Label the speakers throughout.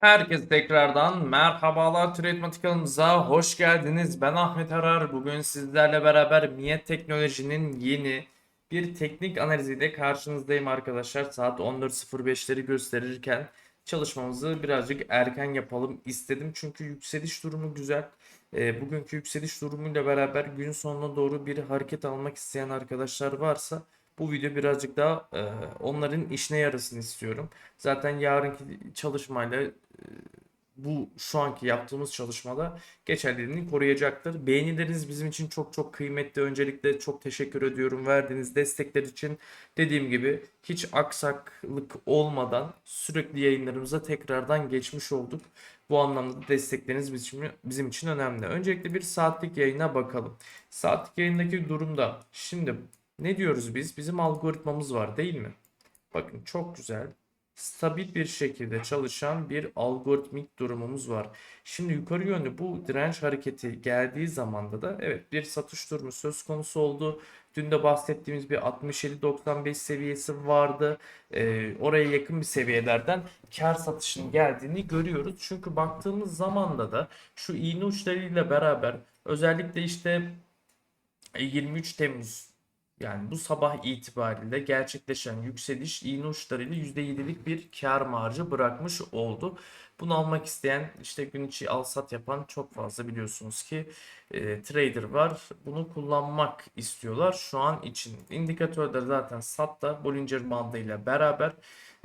Speaker 1: Herkese tekrardan merhabalar Trade kanalımıza hoş geldiniz. Ben Ahmet Arar. Bugün sizlerle beraber Miye Teknoloji'nin yeni bir teknik analiziyle karşınızdayım arkadaşlar. Saat 14.05'leri gösterirken çalışmamızı birazcık erken yapalım istedim. Çünkü yükseliş durumu güzel. E, bugünkü yükseliş durumuyla beraber gün sonuna doğru bir hareket almak isteyen arkadaşlar varsa bu video birazcık daha e, onların işine yarasın istiyorum. Zaten yarınki çalışmayla bu şu anki yaptığımız çalışmada geçerliliğini koruyacaktır. Beğenileriniz bizim için çok çok kıymetli. Öncelikle çok teşekkür ediyorum verdiğiniz destekler için. Dediğim gibi hiç aksaklık olmadan sürekli yayınlarımıza tekrardan geçmiş olduk. Bu anlamda da destekleriniz bizim, bizim için önemli. Öncelikle bir saatlik yayına bakalım. Saatlik yayındaki durumda şimdi ne diyoruz biz? Bizim algoritmamız var değil mi? Bakın çok güzel. Stabil bir şekilde çalışan bir algoritmik durumumuz var. Şimdi yukarı yönlü bu direnç hareketi geldiği zamanda da evet bir satış durumu söz konusu oldu. Dün de bahsettiğimiz bir 67-95 seviyesi vardı. Ee, oraya yakın bir seviyelerden kar satışının geldiğini görüyoruz. Çünkü baktığımız zamanda da şu iğne uçlarıyla beraber özellikle işte 23 Temmuz yani bu sabah itibariyle gerçekleşen yükseliş iğne uçlarıyla %7'lik bir kar marjı bırakmış oldu. Bunu almak isteyen işte gün içi al sat yapan çok fazla biliyorsunuz ki e, trader var. Bunu kullanmak istiyorlar şu an için. İndikatörde zaten sat da Bollinger bandı ile beraber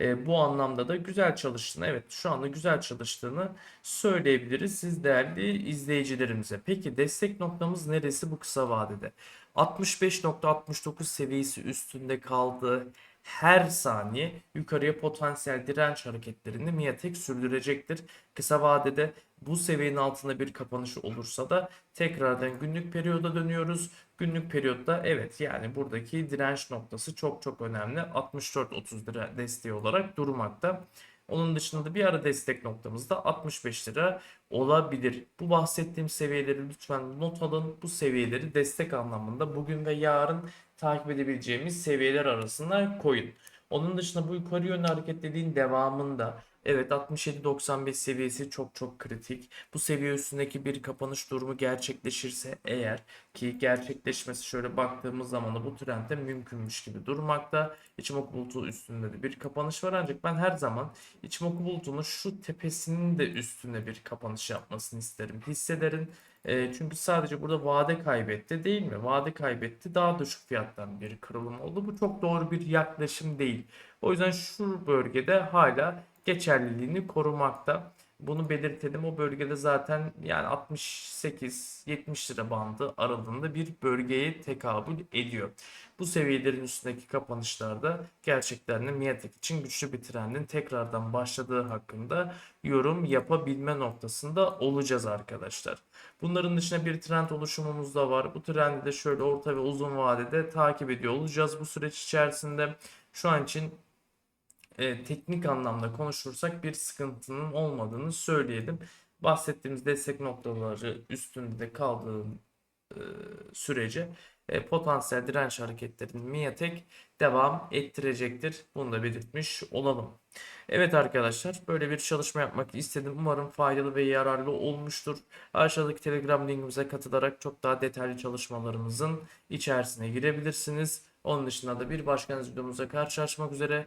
Speaker 1: e, bu anlamda da güzel çalıştığını evet şu anda güzel çalıştığını söyleyebiliriz siz değerli izleyicilerimize. Peki destek noktamız neresi bu kısa vadede? 65.69 seviyesi üstünde kaldı. Her saniye yukarıya potansiyel direnç hareketlerini Miatek sürdürecektir. Kısa vadede bu seviyenin altında bir kapanış olursa da tekrardan günlük periyoda dönüyoruz. Günlük periyotta evet yani buradaki direnç noktası çok çok önemli. 64.30 lira desteği olarak durmakta. Onun dışında da bir ara destek noktamız da 65 lira olabilir. Bu bahsettiğim seviyeleri lütfen not alın. Bu seviyeleri destek anlamında bugün ve yarın takip edebileceğimiz seviyeler arasına koyun. Onun dışında bu yukarı yönlü hareketliliğin devamında Evet 67-95 seviyesi çok çok kritik. Bu seviye üstündeki bir kapanış durumu gerçekleşirse eğer ki gerçekleşmesi şöyle baktığımız zaman da bu trendde mümkünmüş gibi durmakta. İçimoku bulutu üstünde de bir kapanış var ancak ben her zaman İçimoku bulutunun şu tepesinin de üstünde bir kapanış yapmasını isterim. Hisselerin e, çünkü sadece burada vade kaybetti değil mi? Vade kaybetti daha düşük fiyattan bir kırılım oldu. Bu çok doğru bir yaklaşım değil. O yüzden şu bölgede hala geçerliliğini korumakta. Bunu belirtelim. O bölgede zaten yani 68-70 lira bandı aralığında bir bölgeye tekabül ediyor. Bu seviyelerin üstündeki kapanışlarda gerçekten de Miatek için güçlü bir trendin tekrardan başladığı hakkında yorum yapabilme noktasında olacağız arkadaşlar. Bunların dışında bir trend oluşumumuz da var. Bu trendi de şöyle orta ve uzun vadede takip ediyor olacağız bu süreç içerisinde. Şu an için e, teknik anlamda konuşursak bir sıkıntının olmadığını söyleyelim. Bahsettiğimiz destek noktaları üstünde kaldığı e, sürece e, potansiyel direnç hareketlerinin Miatek devam ettirecektir. Bunu da belirtmiş olalım. Evet arkadaşlar böyle bir çalışma yapmak istedim. Umarım faydalı ve yararlı olmuştur. Aşağıdaki Telegram linkimize katılarak çok daha detaylı çalışmalarımızın içerisine girebilirsiniz. Onun dışında da bir başka videomuzda karşılaşmak üzere.